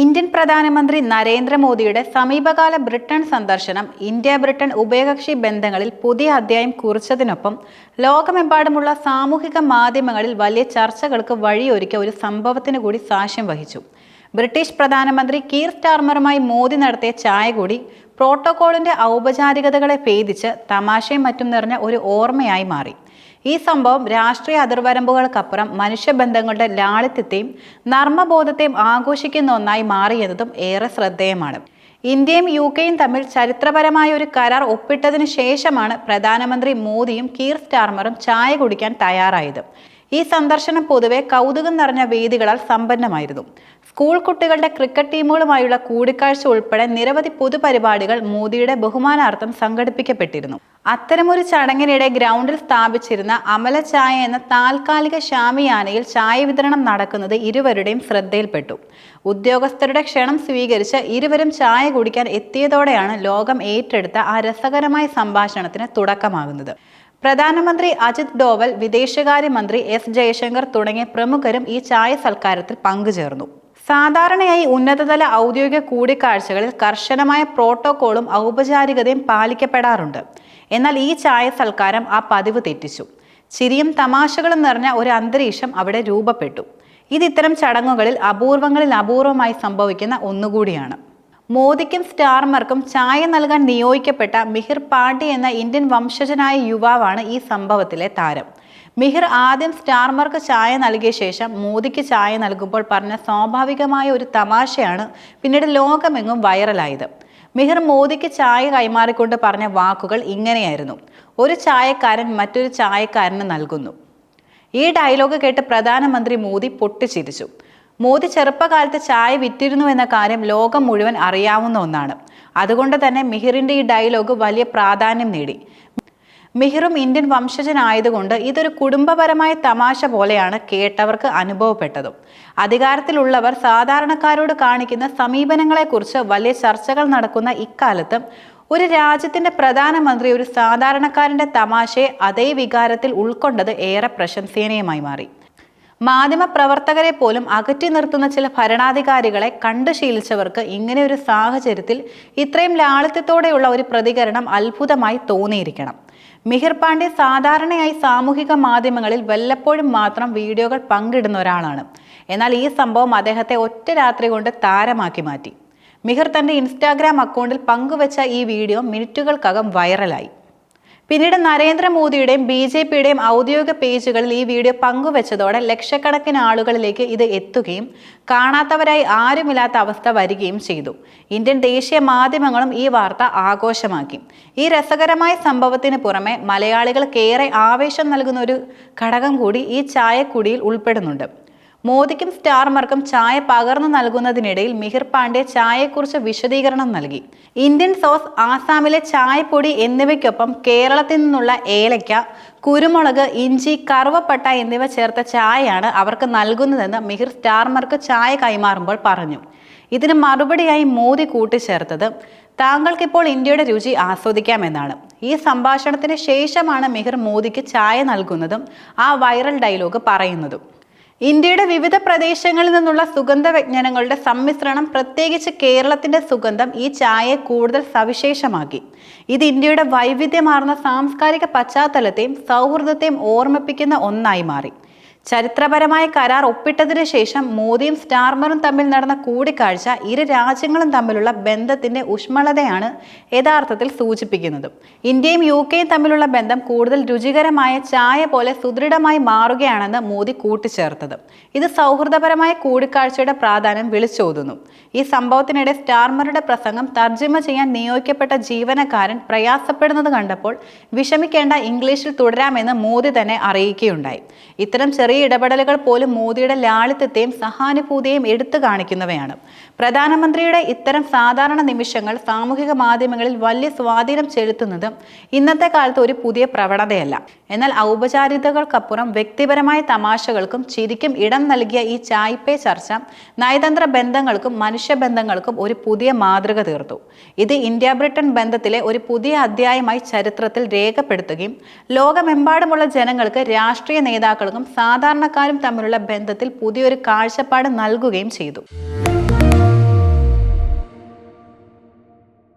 Indian പ്രധാനമന്ത്രി നരേന്ദ്രമോദിയുടെ സമീപകാല ബ്രിട്ടൻ സന്ദർശനം ഇന്ത്യ ബ്രിട്ടൻ ഉഭയകക്ഷി ബന്ധങ്ങളിൽ പുതിയ അധ്യായം കുറിച്ചതിനൊപ്പം ലോകമെമ്പാടുമുള്ള സാമൂഹിക മാധ്യമങ്ങളിൽ വലിയ ചർച്ചകൾക്ക് വഴിയൊരുക്കിയ ഒരു സംഭവത്തിന് കൂടി സാക്ഷ്യം വഹിച്ചു. ബ്രിട്ടീഷ് പ്രധാനമന്ത്രി കീർ സ്റ്റാർമറുമായി മോദി നടത്തിയ ചായ കൂടി പ്രോട്ടോകോളിന്റെ ഔപചാരികതകളെ ഭേദിച്ച് തമാശയും മറ്റും നിറഞ്ഞ ഒരു ഓർമ്മയായി മാറി. ഈ സംഭവം രാഷ്ട്രീയ അതിർവരമ്പുകൾക്കപ്പുറം മനുഷ്യബന്ധങ്ങളുടെ ലാളിത്യത്തെയും നർമ്മബോധത്തെയും ആഘോഷിക്കുന്ന ഒന്നായി മാറിയെന്നതും ഏറെ ശ്രദ്ധേയമാണ്. ഇന്ത്യയും യു കെയും തമ്മിൽ ചരിത്രപരമായ ഒരു കരാർ ഒപ്പിട്ടതിനു ശേഷമാണ് പ്രധാനമന്ത്രി മോദിയും കീർ സ്റ്റാർമറും ചായ കുടിക്കാൻ തയ്യാറായത്. ഈ സന്ദർശനം പൊതുവെ കൗതുകം നിറഞ്ഞ വേദികളാൽ സമ്പന്നമായിരുന്നു. സ്കൂൾ കുട്ടികളുടെ ക്രിക്കറ്റ് ടീമുകളുമായുള്ള കൂടിക്കാഴ്ച ഉൾപ്പെടെ നിരവധി പൊതുപരിപാടികൾ മോദിയുടെ ബഹുമാനാർത്ഥം സംഘടിപ്പിക്കപ്പെട്ടിരുന്നു. അത്തരമൊരു ചടങ്ങിനിടെ ഗ്രൗണ്ടിൽ സ്ഥാപിച്ചിരുന്ന അമല ചായ എന്ന താൽക്കാലിക ശാമിയാനയിൽ ചായ വിതരണം നടക്കുന്നത് ഇരുവരുടെയും ശ്രദ്ധയിൽപ്പെട്ടു. ഉദ്യോഗസ്ഥരുടെ ക്ഷണം സ്വീകരിച്ച് ഇരുവരും ചായ കുടിക്കാൻ എത്തിയതോടെയാണ് ലോകം ഏറ്റെടുത്ത ആ രസകരമായ സംഭാഷണത്തിന് തുടക്കമാകുന്നത്. പ്രധാനമന്ത്രി അജിത് ഡോവൽ വിദേശകാര്യമന്ത്രി എസ് ജയശങ്കർ തുടങ്ങിയ പ്രമുഖരും ഈ ചായ സൽക്കാരത്തിൽ പങ്കുചേർന്നു. സാധാരണയായി ഉന്നതതല ഔദ്യോഗിക കൂടിക്കാഴ്ചകളിൽ കർശനമായ പ്രോട്ടോകോളും ഔപചാരികതയും പാലിക്കപ്പെടാറുണ്ട്. എന്നാൽ ഈ ചായ സൽക്കാരം ആ പതിവ് തെറ്റിച്ചു. ചിരിയും തമാശകളും നിറഞ്ഞ ഒരു അന്തരീക്ഷം അവിടെ രൂപപ്പെട്ടു. ഇത് ഇത്തരം ചടങ്ങുകളിൽ അപൂർവങ്ങളിൽ അപൂർവമായി സംഭവിക്കുന്ന ഒന്നുകൂടിയാണ്. മോദിക്കും സ്റ്റാർമാർക്കും ചായ നൽകാൻ നിയോഗിക്കപ്പെട്ട മിഹിർ പാണ്ഡെ എന്ന ഇന്ത്യൻ വംശജനായ യുവാവാണ് ഈ സംഭവത്തിലെ താരം. മിഹിർ ആദ്യം സ്റ്റാർമാർക്ക് ചായ നൽകിയ ശേഷം മോദിക്ക് ചായ നൽകുമ്പോൾ പറഞ്ഞ സ്വാഭാവികമായ ഒരു തമാശയാണ് പിന്നീട് ലോകമെങ്ങും വൈറലായത്. മിഹിർ മോദിക്ക് ചായ കൈമാറിക്കൊണ്ട് പറഞ്ഞ വാക്കുകൾ ഇങ്ങനെയായിരുന്നു. ഒരു ചായക്കാരൻ മറ്റൊരു ചായക്കാരന് നൽകുന്നു. ഈ ഡയലോഗ് കേട്ട് പ്രധാനമന്ത്രി മോദി പൊട്ടിച്ചിരിച്ചു. മോദി ചെറുപ്പകാലത്ത് ചായ വിറ്റിരുന്നു എന്ന കാര്യം ലോകം മുഴുവൻ അറിയാവുന്ന ഒന്നാണ്. അതുകൊണ്ട് തന്നെ മിഹിറിന്റെ ഈ ഡയലോഗ് വലിയ പ്രാധാന്യം നേടി. മിഹിറും ഇന്ത്യൻ വംശജനായതുകൊണ്ട് ഇതൊരു കുടുംബപരമായ തമാശ പോലെയാണ് കേട്ടവർക്ക് അനുഭവപ്പെട്ടതും. അധികാരത്തിലുള്ളവർ സാധാരണക്കാരോട് കാണിക്കുന്ന സമീപനങ്ങളെക്കുറിച്ച് വലിയ ചർച്ചകൾ നടക്കുന്ന ഇക്കാലത്ത് ഒരു രാജ്യത്തിന്റെ പ്രധാനമന്ത്രി ഒരു സാധാരണക്കാരന്റെ തമാശയെ അതേ വികാരത്തിൽ ഉൾക്കൊണ്ടത് ഏറെ പ്രശംസനീയമായി മാറി. മാധ്യമപ്രവർത്തകരെ പോലും അകറ്റി നിർത്തുന്ന ചില ഭരണാധികാരികളെ കണ്ടു ശീലിച്ചവർക്ക് ഇങ്ങനെ ഒരു സാഹചര്യത്തിൽ ഇത്രയും ലാളിത്യത്തോടെയുള്ള ഒരു പ്രതികരണം അത്ഭുതമായി തോന്നിയിരിക്കണം. മിഹിർ പാണ്ഡെ സാധാരണയായി സാമൂഹിക മാധ്യമങ്ങളിൽ വല്ലപ്പോഴും മാത്രം വീഡിയോകൾ പങ്കിടുന്ന ഒരാളാണ്. എന്നാൽ ഈ സംഭവം അദ്ദേഹത്തെ ഒറ്റ രാത്രി കൊണ്ട് താരമാക്കി മാറ്റി. മിഹിർ തന്റെ ഇൻസ്റ്റാഗ്രാം അക്കൗണ്ടിൽ പങ്കുവച്ച ഈ വീഡിയോ മിനിറ്റുകൾക്കകം വൈറലായി. പിന്നീട് നരേന്ദ്രമോദിയുടെയും ബി ജെ പിയുടെയും ഔദ്യോഗിക പേജുകളിൽ ഈ വീഡിയോ പങ്കുവച്ചതോടെ ലക്ഷക്കണക്കിന് ആളുകളിലേക്ക് ഇത് എത്തുകയും കാണാത്തവരായി ആരുമില്ലാത്ത അവസ്ഥ വരികയും ചെയ്തു. ഇന്ത്യൻ ദേശീയ മാധ്യമങ്ങളും ഈ വാർത്ത ആഘോഷമാക്കി. ഈ രസകരമായ സംഭവത്തിന് പുറമെ മലയാളികൾക്കേറെ ആവേശം നൽകുന്ന ഒരു ഘടകം കൂടി ഈ ചായക്കുടിയിൽ ഉൾപ്പെടുന്നുണ്ട്. മോദിക്കും സ്റ്റാർമാർക്കും ചായ പകർന്നു നൽകുന്നതിനിടയിൽ മിഹിർ പാണ്ഡെ ചായയെക്കുറിച്ച് വിശദീകരണം നൽകി. ഇന്ത്യൻ സോസ് ആസാമിലെ ചായപ്പൊടി എന്നിവയ്ക്കൊപ്പം കേരളത്തിൽ നിന്നുള്ള ഏലയ്ക്ക കുരുമുളക് ഇഞ്ചി കറുവപ്പട്ട എന്നിവ ചേർത്ത ചായയാണ് അവർക്ക് നൽകുന്നതെന്ന് മിഹിർ സ്റ്റാർമാർക്ക് ചായ കൈമാറുമ്പോൾ പറഞ്ഞു. ഇതിന് മറുപടിയായി മോദി കൂട്ടിച്ചേർത്തത് താങ്കൾക്കിപ്പോൾ ഇന്ത്യയുടെ രുചി ആസ്വദിക്കാമെന്നാണ്. ഈ സംഭാഷണത്തിന് ശേഷമാണ് മിഹിർ മോദിക്ക് ചായ നൽകുന്നതും ആ വൈറൽ ഡയലോഗ് പറയുന്നതും. ഇന്ത്യയുടെ വിവിധ പ്രദേശങ്ങളിൽ നിന്നുള്ള സുഗന്ധ വ്യഞ്ജനങ്ങളുടെ സമ്മിശ്രണം പ്രത്യേകിച്ച് കേരളത്തിന്റെ സുഗന്ധം ഈ ചായയെ കൂടുതൽ സവിശേഷമാക്കി. ഇത് ഇന്ത്യയുടെ വൈവിധ്യമാർന്ന സാംസ്കാരിക പശ്ചാത്തലത്തെയും സൗഹൃദത്തെയും ഓർമ്മിപ്പിക്കുന്ന ഒന്നായി മാറി. ചരിത്രപരമായ കരാർ ഒപ്പിട്ടതിന് ശേഷം മോദിയും സ്റ്റാർമറും തമ്മിൽ നടന്ന കൂടിക്കാഴ്ച ഇരു രാജ്യങ്ങളും തമ്മിലുള്ള ബന്ധത്തിന്റെ ഊഷ്മളതയാണ് യഥാർത്ഥത്തിൽ സൂചിപ്പിക്കുന്നത്. ഇന്ത്യയും യു കെയും തമ്മിലുള്ള ബന്ധം കൂടുതൽ രുചികരമായ ചായ പോലെ സുദൃഢമായി മാറുകയാണെന്ന് മോദി കൂട്ടിച്ചേർത്തത്. ഇത് സൗഹൃദപരമായ കൂടിക്കാഴ്ചയുടെ പ്രാധാന്യം വിളിച്ചോതുന്നു. ഈ സംഭവത്തിനിടെ സ്റ്റാർമറുടെ പ്രസംഗം തർജിമ ചെയ്യാൻ നിയോഗിക്കപ്പെട്ട ജീവനക്കാരൻ പ്രയാസപ്പെടുന്നത് കണ്ടപ്പോൾ വിഷമിക്കേണ്ട ഇംഗ്ലീഷിൽ തുടരാമെന്ന് മോദി തന്നെ അറിയിക്കുകയുണ്ടായി. ഇത്തരം ചെറിയ ചെറിയ ഇടപെടലുകൾ പോലും മോദിയുടെ ലാളിത്യത്തെയും സഹാനുഭൂതിയെയും എടുത്തു കാണിക്കുന്നവയാണ്. പ്രധാനമന്ത്രിയുടെ ഇത്തരം സാധാരണ നിമിഷങ്ങൾ സാമൂഹിക മാധ്യമങ്ങളിൽ വലിയ സ്വാധീനം ചെലുത്തുന്നത് ഇന്നത്തെ കാലത്ത് ഒരു പുതിയ പ്രവണതയല്ല. എന്നാൽ ഔപചാരികതകൾക്കപ്പുറം വ്യക്തിപരമായ തമാശകൾക്കും ചിരിക്കും ഇടം നൽകിയ ഈ ചായ്പേ ചർച്ച നയതന്ത്ര ബന്ധങ്ങൾക്കും മനുഷ്യബന്ധങ്ങൾക്കും ഒരു പുതിയ മാതൃക തീർത്തു. ഇത് ഇന്ത്യ ബ്രിട്ടൻ ബന്ധത്തിലെ ഒരു പുതിയ അധ്യായമായി ചരിത്രത്തിൽ രേഖപ്പെടുത്തുകയും ലോകമെമ്പാടുമുള്ള ജനങ്ങൾക്ക് രാഷ്ട്രീയ നേതാക്കൾക്കും സാധാരണക്കാരും തമ്മിലുള്ള ബന്ധത്തിൽ പുതിയൊരു കാഴ്ചപ്പാട് നൽകുകയും ചെയ്തു.